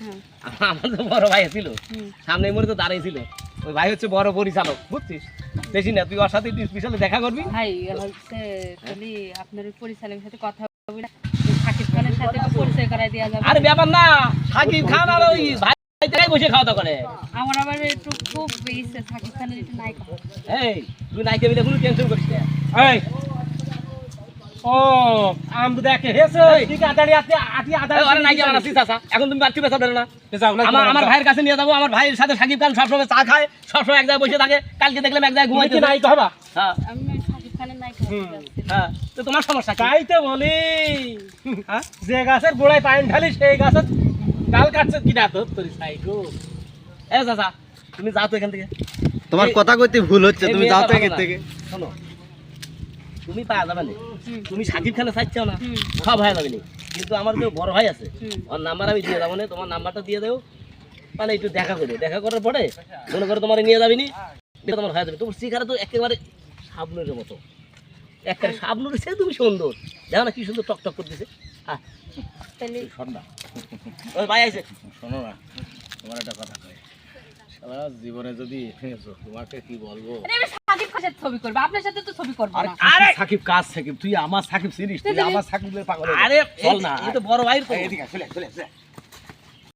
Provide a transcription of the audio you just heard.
হ্যাঁ। আমার তো বড় ভাই ছিল। সামনে মরে তো দাঁড়িয়ে ছিল। ওই ভাই হচ্ছে বড় পরিচালক বুঝছিস? বেশি না তুই ওর সাথে তুই স্পেশালি দেখা করবি। ভাই হচ্ছে তাহলে আপনার পরিচালকের সাথে কথা বলি না সাকিব খানের সাথে একটু পরিচয় করাই দেওয়া যাবে। আরে ব্যাপার না সাকিব খান আর ওই ভাই বসে খাওয়া দাওয়া করে আমার আবার একটু খুব ইচ্ছে সাকিব খানের একটু নায়িকা। এই তুই নাইকে মিলে কোনো টেনশন করিস না। এই ও আম দেখে হেসে। ঠিক আদাড়ি আছে? আটি এখন তুমি না। আমার আমার ভাইয়ের কাছে নিয়ে যাব। আমার ভাইয়ের সাথে সাকিব খান সবসময় চা খায় সবসময় এক জায়গায় বসে থাকে। কালকে দেখলাম এক জায়গায় ঘুমাইতে নাই হবা? যাচ্ছি। হ্যাঁ। তো তোমার সমস্যা তাই তো বলি। হ্যাঁ? যে গাছের গোড়ায় পাইন ঢালি সেই গাছের ডাল কাটছে। কি না তোর তোর সাইকো এ চাচা তুমি যাও তো এখান থেকে। তোমার কথা কইতে ভুল হচ্ছে। তুমি যাও তো এখান থেকে। তুমি পাওয়া যাবে না। তুমি সাকিব খানে চাইছো না সব হয়ে যাবে না। কিন্তু আমার যে বড় ভাই আছে ওর নাম্বার আমি দিয়ে যাব না তোমার নাম্বারটা দিয়ে দেও। মানে একটু দেখা করে দেখা করার পরে মনে করো তোমার নিয়ে যাবি নি তোমার হয়ে যাবে। তোমার শিখারা তো একেবারে সাবনুরের মতো। একেবারে সাবনুরের সে তুমি সুন্দর। দেখো না কি সুন্দর টক টক করতেছে। ওই ভাই আছে শোনো না তোমার একটা কথা সারা জীবনে যদি তোমাকে কি বলব? আরে সাকিব খানের সাথে ছবি করবে আপনার সাথে তো ছবি করব না। আরে! সাকিব কাজ সাকিব? তুই আমার সাকিব চিনিস? তুই আমার সাকিবের পাগল আরে চল না। এই তো বড় ভাই তো এদিকে চলে চলে চলে